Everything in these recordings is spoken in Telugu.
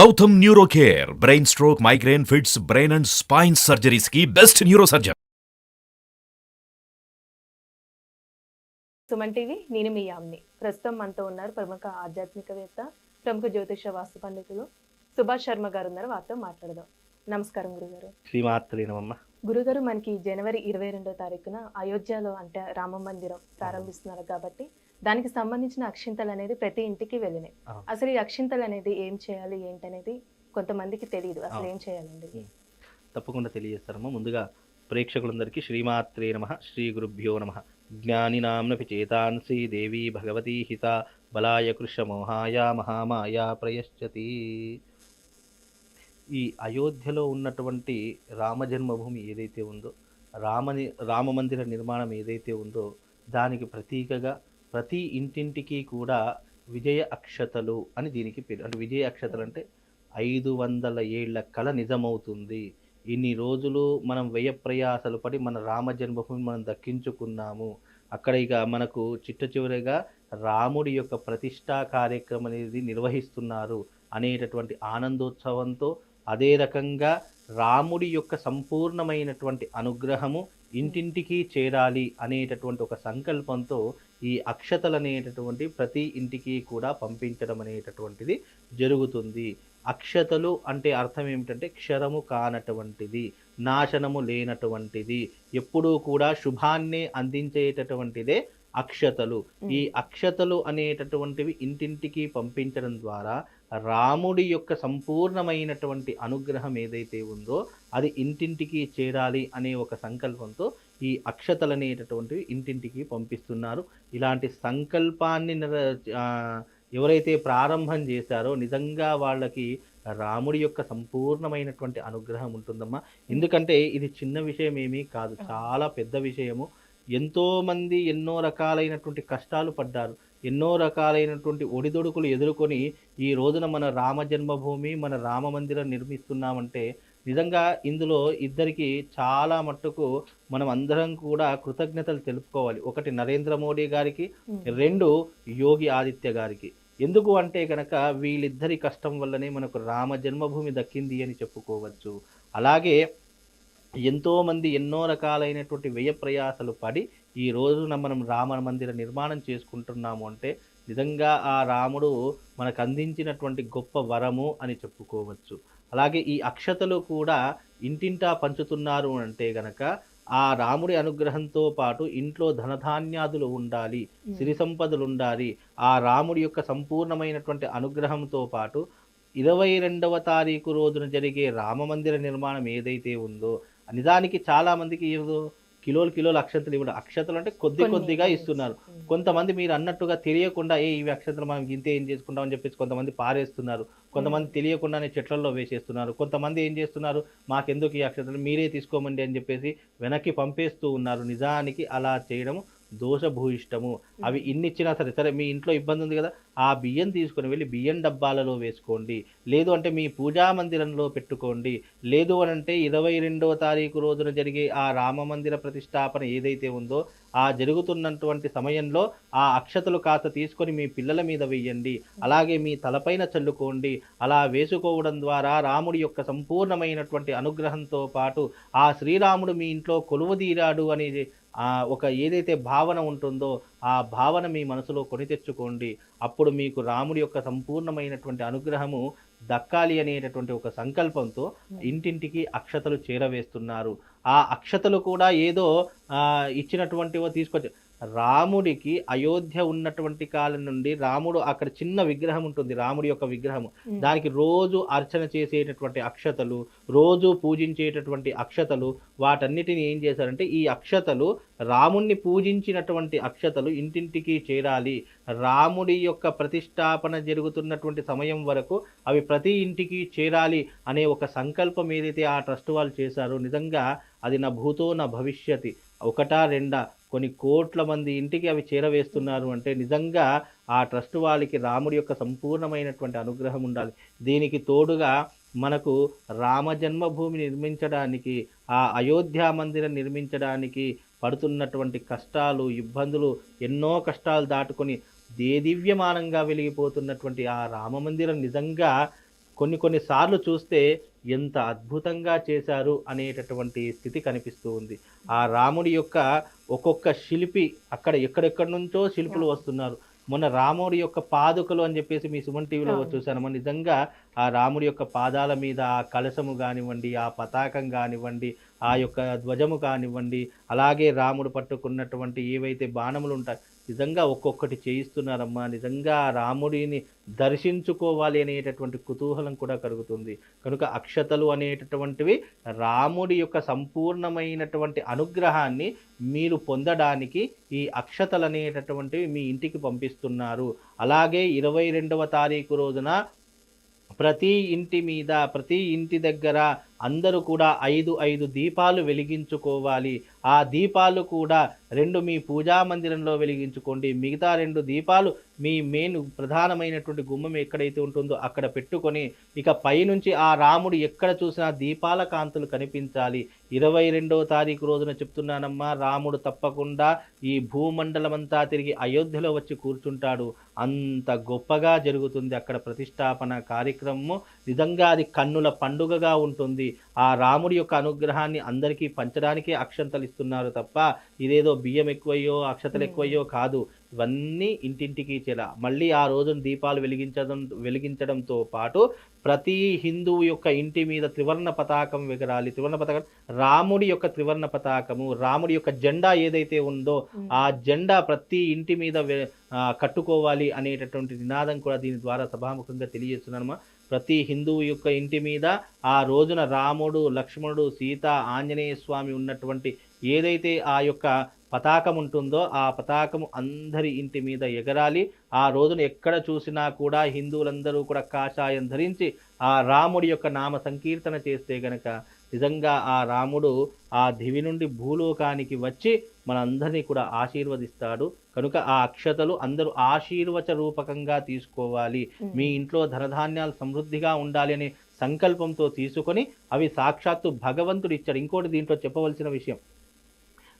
Gautam neuro care brain stroke migraine fits brain and spine సర్జరీస్కి best neuro surgeon Suman TV నేను మీ యామ్ని. ప్రస్తుతం మనతో ఉన్నారు ప్రముఖ ఆధ్యాత్మికవేత్త ప్రముఖ జ్యోతిష వాస్తు పండితులు సుభాష్ శర్మ గారు ఉన్నారు వారితో మాట్లాడదాం. నమస్కారం గురుగారు. గురుగారు మనకి జనవరి ఇరవై రెండో తారీఖున అయోధ్యలో అంటే రామ మందిరం ప్రారంభిస్తున్నారు కాబట్టి దానికి సంబంధించిన అక్షింతలు అనేది ప్రతి ఇంటికి వెళ్ళినాయి. అసలు ఈ అక్షింతలు అనేది ఏం చేయాలి ఏంటనేది కొంతమందికి తెలియదు. అసలు ఏం చేయాలండి. తప్పకుండా తెలియజేస్తారమ్మా. ముందుగా ప్రేక్షకులందరికీ శ్రీమాత్రే నమ. శ్రీ గురుభ్యో నమ. జ్ఞానినాంనపి చేతాంసి దేవీ భగవతీ హిత. బలాయ కృష్ణమోహాయ మహామాయ ప్రయశ్చతి. ఈ అయోధ్యలో ఉన్నటువంటి రామ జన్మభూమి ఏదైతే ఉందో రామని రామ మందిర నిర్మాణం ఏదైతే ఉందో దానికి ప్రతీకగా ప్రతి ఇంటింటికి కూడా విజయ అక్షతలు అని దీనికి పేరు. అంటే విజయ అక్షతలు అంటే ఐదు వందల ఏళ్ళ కళ నిజమవుతుంది. ఇన్ని రోజులు మనం వ్యయ ప్రయాసలు పడి మన రామ జన్మభూమి మనం దక్కించుకున్నాము. అక్కడ ఇక మనకు చిట్ట చివరిగా రాముడి యొక్క ప్రతిష్టా కార్యక్రమం అనేది నిర్వహిస్తున్నారు అనేటటువంటి ఆనందోత్సవంతో అదే రకంగా రాముడి యొక్క సంపూర్ణమైనటువంటి అనుగ్రహము ఇంటింటికి చేరాలి అనేటటువంటి ఒక సంకల్పంతో ఈ అక్షతలు అనేటటువంటి ప్రతి ఇంటికి కూడా పంపించడం అనేటటువంటిది జరుగుతుంది. అక్షతలు అంటే అర్థం ఏమిటంటే క్షరము కానటువంటిది నాశనము లేనటువంటిది. ఎప్పుడూ కూడా శుభాన్నే అందించేటటువంటిదే అక్షతలు. ఈ అక్షతలు అనేటటువంటివి ఇంటింటికి పంపించడం ద్వారా రాముడి యొక్క సంపూర్ణమైనటువంటి అనుగ్రహం ఏదైతే ఉందో అది ఇంటింటికి చేరాలి అనే ఒక సంకల్పంతో ఈ అక్షతలు అనేటటువంటివి ఇంటింటికి పంపిస్తున్నారు. ఇలాంటి సంకల్పాన్ని ఎవరైతే ప్రారంభం చేశారో నిజంగా వాళ్ళకి రాముడి యొక్క సంపూర్ణమైనటువంటి అనుగ్రహం ఉంటుందమ్మా. ఎందుకంటే ఇది చిన్న విషయం ఏమీ కాదు చాలా పెద్ద విషయము. ఎంతో మంది ఎన్నో రకాలైనటువంటి కష్టాలు పడ్డారు. ఎన్నో రకాలైనటువంటి ఒడిదొడుకులు ఎదుర్కొని ఈ రోజున మన రామ జన్మభూమి మన రామ మందిరం నిర్మిస్తున్నామంటే నిజంగా ఇందులో ఇద్దరికి చాలా మట్టుకు మనం అందరం కూడా కృతజ్ఞతలు తెలుపుకోవాలి. ఒకటి నరేంద్ర మోడీ గారికి. రెండు యోగి ఆదిత్య గారికి. ఎందుకు అంటే కనుక వీళ్ళిద్దరి కష్టం వల్లనే మనకు రామ జన్మభూమి దక్కింది అని చెప్పుకోవచ్చు. అలాగే ఎంతో మంది ఎన్నో రకాలైనటువంటి వ్యయ ప్రయాసలు పడి ఈ రోజున మనం రామ మందిర నిర్మాణం చేసుకుంటున్నాము అంటే నిజంగా ఆ రాముడు మనకు అందించినటువంటి గొప్ప వరము అని చెప్పుకోవచ్చు అలాగే ఈ అక్షతలు కూడా ఇంటింటా పంచుతున్నారు అంటే గనక ఆ రాముడి అనుగ్రహంతో పాటు ఇంట్లో ధనధాన్యాదులు ఉండాలి. సిరి సంపదలు ఉండాలి ఆ రాముడి యొక్క సంపూర్ణమైనటువంటి అనుగ్రహంతో పాటు ఇరవై రెండవ తారీఖు రోజున జరిగే రామ మందిర నిర్మాణం ఏదైతే ఉందో నిజానికి చాలా మందికి ఏదో కిలోలు కిలోలు అక్షతలు ఇవ్వడం. అక్షతలు అంటే కొద్ది కొద్దిగా ఇస్తున్నారు. కొంతమంది మీరు అన్నట్టుగా తెలియకుండా ఏ ఇవి అక్షతలు మనం ఇంతే ఏం చేసుకుంటాం అని చెప్పేసి కొంతమంది పారేస్తున్నారు. కొంతమంది తెలియకుండానే చెట్లలో వేసేస్తున్నారు. కొంతమంది ఏం చేస్తున్నారు? మాకెందుకు ఈ అక్షతలు? మీరే తీసుకోమండి అని చెప్పేసి వెనక్కి పంపేస్తూ ఉన్నారు. నిజానికి అలా చేయడం దోషభూయిష్టము. అవి ఇన్ని ఇచ్చినా సరే సరే మీ ఇంట్లో ఇబ్బంది ఉంది కదా ఆ బియ్యం తీసుకొని వెళ్ళి బియ్యం డబ్బాలలో వేసుకోండి. లేదు అంటే మీ పూజా మందిరంలో పెట్టుకోండి. లేదు అని అంటే ఇరవై రెండవ తారీఖు రోజున జరిగే ఆ రామ మందిర ప్రతిష్టాపన ఏదైతే ఉందో ఆ జరుగుతున్నటువంటి సమయంలో ఆ అక్షతలు కాస్త తీసుకొని మీ పిల్లల మీద వేయండి. అలాగే మీ తలపైన చల్లుకోండి. అలా వేసుకోవడం ద్వారా రాముడి యొక్క సంపూర్ణమైనటువంటి అనుగ్రహంతో పాటు ఆ శ్రీరాముడు మీ ఇంట్లో కొలువుదీరాడు అనేది ఒక ఏదైతే భావన ఉంటుందో ఆ భావన మీ మనసులో కొని తెచ్చుకోండి. అప్పుడు మీకు రాముడి యొక్క సంపూర్ణమైనటువంటి అనుగ్రహము దక్కాలి అనేటటువంటి ఒక సంకల్పంతో ఇంటింటికి అక్షతలు చేరవేస్తున్నారు. ఆ అక్షతలు కూడా ఏదో ఇచ్చినటువంటివో తీసుకొచ్చి రాముడికి అయోధ్య ఉన్నటువంటి కాలం నుండి రాముడు అక్కడ చిన్న విగ్రహం ఉంటుంది రాముడి యొక్క విగ్రహం. దానికి రోజు అర్చన చేసేటటువంటి అక్షతలు రోజు పూజించేటటువంటి అక్షతలు వాటన్నిటిని ఏం చేశారంటే ఈ అక్షతలు రాముణ్ణి పూజించినటువంటి అక్షతలు ఇంటింటికి చేరాలి. రాముడి యొక్క ప్రతిష్టాపన జరుగుతున్నటువంటి సమయం వరకు అవి ప్రతి ఇంటికి చేరాలి అనే ఒక సంకల్పం ఏదైతే ఆ ట్రస్ట్ వాళ్ళు చేశారో నిజంగా అది నా భూతో నా భవిష్యతి. ఒకటా రెండా? కొన్ని కోట్ల మంది ఇంటికి అవి చేరవేస్తున్నారు అంటే నిజంగా ఆ ట్రస్ట్ వాళ్ళకి రాముడి యొక్క సంపూర్ణమైనటువంటి అనుగ్రహం ఉండాలి. దీనికి తోడుగా మనకు రామజన్మభూమి నిర్మించడానికి ఆ అయోధ్య మందిరం నిర్మించడానికి పడుతున్నటువంటి కష్టాలు ఇబ్బందులు ఎన్నో కష్టాలు దాటుకొని దేదివ్యమానంగా వెలిగిపోతున్నటువంటి ఆ రామ మందిరం నిజంగా కొన్ని కొన్ని సార్లు చూస్తే ఎంత అద్భుతంగా చేశారు అనేటటువంటి స్థితి కనిపిస్తూ ఉంది. ఆ రాముడి యొక్క ఒక్కొక్క శిల్పి అక్కడ ఎక్కడెక్కడి నుంచో శిల్పులు వస్తున్నారు. మొన్న రాముడి యొక్క పాదుకలు అని చెప్పేసి మీ సుమన్ టీవీలో. చూశాను. మన నిజంగా ఆ రాముడి యొక్క పాదాల మీద ఆ కలశము కానివ్వండి ఆ పతాకం కానివ్వండి ఆ యొక్క ధ్వజము కానివ్వండి అలాగే రాముడు పట్టుకున్నటువంటి ఏవైతే బాణములు ఉంటాయి నిజంగా ఒక్కొక్కటి చేయిస్తున్నారమ్మా నిజంగా రాముడిని దర్శించుకోవాలి అనేటటువంటి కుతూహలం కూడా కలుగుతుంది. కనుక అక్షతలు అనేటటువంటివి రాముడి యొక్క సంపూర్ణమైనటువంటి అనుగ్రహాన్ని మీరు పొందడానికి ఈ అక్షతలు అనేటటువంటివి మీ ఇంటికి పంపిస్తున్నారు. అలాగే ఇరవై రెండవ తారీఖు రోజున ప్రతి ఇంటి మీద ప్రతి ఇంటి దగ్గర అందరూ కూడా ఐదు ఐదు దీపాలు వెలిగించుకోవాలి. ఆ దీపాలు కూడా రెండు మీ పూజా మందిరంలో వెలిగించుకోండి. మిగతా రెండు దీపాలు మీ మెయిన్ ప్రధానమైనటువంటి గుమ్మం ఎక్కడైతే ఉంటుందో అక్కడ పెట్టుకొని ఇక పైనుంచి ఆ రాముడు ఎక్కడ చూసినా దీపాల కాంతులు కనిపించాలి. ఇరవై రెండవ తారీఖు రోజున చెప్తున్నానమ్మా రాముడు తప్పకుండా ఈ భూమండలమంతా తిరిగి అయోధ్యలో వచ్చి కూర్చుంటాడు. అంత గొప్పగా జరుగుతుంది అక్కడ ప్రతిష్టాపన కార్యక్రమము. నిజంగా అది కన్నుల పండుగగా ఉంటుంది. ఆ రాముడి యొక్క అనుగ్రహాన్ని అందరికీ పంచడానికే అక్షంతలు ఇస్తున్నారు తప్ప ఇదేదో బియ్యం ఎక్కువయ్యో అక్షతలు ఎక్కువయ్యో కాదు. ఇవన్నీ ఇంటింటికి చెల. మళ్ళీ ఆ రోజున దీపాలు వెలిగించడం వెలిగించడంతో పాటు ప్రతి హిందువు యొక్క ఇంటి మీద త్రివర్ణ పతాకం ఎగరాలి త్రివర్ణ పతాకం రాముడి యొక్క త్రివర్ణ పతాకము రాముడి యొక్క జెండా ఏదైతే ఉందో ఆ జెండా ప్రతి ఇంటి మీద కట్టుకోవాలి అనేటటువంటి నినాదం కూడా దీని ద్వారా సభాముఖంగా తెలియజేస్తున్నాను ప్రతి హిందువు యొక్క ఇంటి మీద ఆ రోజున రాముడు లక్ష్మణుడు సీత ఆంజనేయ స్వామి ఉన్నటువంటి ఏదైతే ఆ యొక్క పతాకం ఉంటుందో ఆ పతాకము అందరి ఇంటి మీద ఎగరాలి. ఆ రోజున ఎక్కడ చూసినా కూడా హిందువులందరూ కూడా కాషాయం ధరించి ఆ రాముడి యొక్క నామ సంకీర్తన చేస్తే గనక నిజంగా ఆ రాముడు ఆ దివి నుండి భూలోకానికి వచ్చి మనందరినీ కూడా ఆశీర్వదిస్తాడు. కనుక ఆ అక్షతలు అందరూ ఆశీర్వచ రూపకంగా తీసుకోవాలి. మీ ఇంట్లో ధనధాన్యాలు సమృద్ధిగా ఉండాలి అనే సంకల్పంతో తీసుకొని అవి సాక్షాత్తు భగవంతుడు ఇచ్చాడు ఇంకోటి దీంట్లో చెప్పవలసిన విషయం.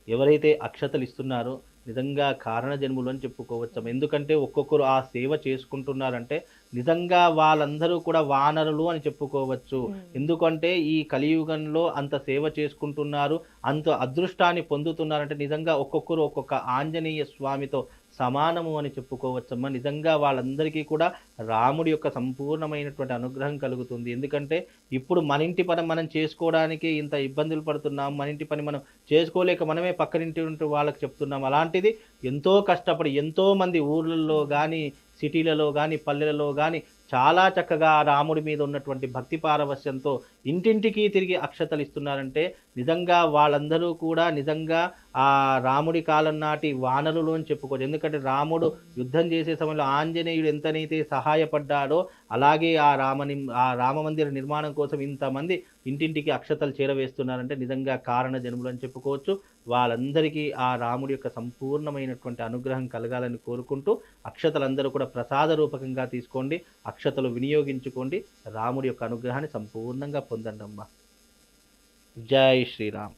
ఎవరైతే అక్షతలు ఇస్తున్నారో నిజంగా కారణ జన్ములు అని చెప్పుకోవచ్చు ఎందుకంటే ఒక్కొక్కరు ఆ సేవ చేసుకుంటున్నారంటే నిజంగా వాళ్ళందరూ కూడా వానరులు అని చెప్పుకోవచ్చు. ఎందుకంటే ఈ కలియుగంలో అంత సేవ చేసుకుంటున్నారు అంత అదృష్టాన్ని పొందుతున్నారంటే నిజంగా ఒక్కొక్కరు ఒక్కొక్క ఆంజనేయ స్వామితో సమానము అని చెప్పుకోవచ్చమ్మా. నిజంగా వాళ్ళందరికీ కూడా రాముడి యొక్క సంపూర్ణమైనటువంటి అనుగ్రహం కలుగుతుంది. ఎందుకంటే ఇప్పుడు మన ఇంటి పని మనం చేసుకోవడానికి ఇంత ఇబ్బందులు పడుతున్నాం. మన ఇంటి పని మనం చేసుకోలేక మనమే పక్కనింటి వాళ్ళకి చెప్తున్నాం. అలాంటిది ఎంతో కష్టపడి ఎంతోమంది ఊళ్ళల్లో ఊర్లలో కానీ సిటీలలో కానీ పల్లెలలో కానీ చాలా చక్కగా రాముడి మీద ఉన్నటువంటి భక్తి పారవశ్యంతో ఇంటింటికి తిరిగి అక్షతలు ఇస్తున్నారంటే నిజంగా వాళ్ళందరూ కూడా నిజంగా ఆ రాముడి కాలం నాటి వానరులు అని చెప్పుకోవచ్చు. ఎందుకంటే రాముడు యుద్ధం చేసే సమయంలో ఆంజనేయుడు ఎంతనైతే సహాయపడ్డాడో అలాగే ఆ రామని ఆ రామ మందిర నిర్మాణం కోసం ఇంతమంది ఇంటింటికి అక్షతలు చేరవేస్తున్నారంటే నిజంగా కారణ జన్ములు అని చెప్పుకోవచ్చు. వాళ్ళందరికీ ఆ రాముడి యొక్క సంపూర్ణమైనటువంటి అనుగ్రహం కలగాలని కోరుకుంటూ అక్షతలందరూ కూడా ప్రసాద రూపకంగా తీసుకోండి. అక్షతలు వినియోగించుకోండి. రాముడి యొక్క అనుగ్రహాన్ని సంపూర్ణంగా పొందండి అమ్మా जय श्री राम